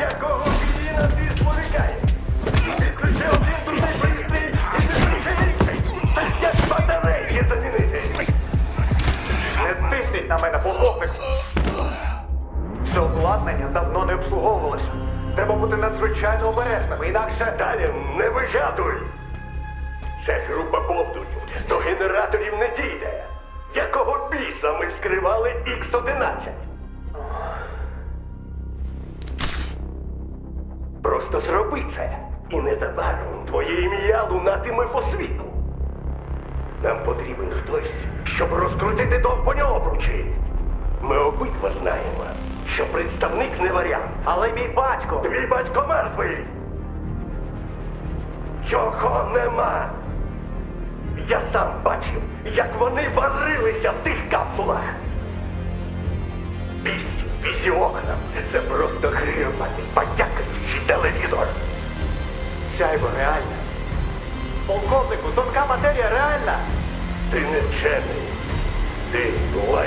Якого хріна ти спотикає? Відключи один дурний замінити. Не тисніть на мене по опику. Обладнання давно не обслуговувалося. Треба бути надзвичайно обережними, інакше далі не вигадуй. Це група повдурів. До генераторів не дійде. Якого біса ми скривали Х-11? Просто зроби це. І незабаром твоє ім'я лунатиме по світу. Нам потрібен хтось, щоб розкрутити довбані обручі. Ми обидва знаємо, що представник не варіант. Але мій батько. Твій батько мертвий. Його нема. Я сам бачив, як вони варилися в тих капсулах. Вісі, вісі окна. Це просто грибаний, чайбу, реально. Полковнику, тонка матерія реальна. Ти не вчений. Ти була.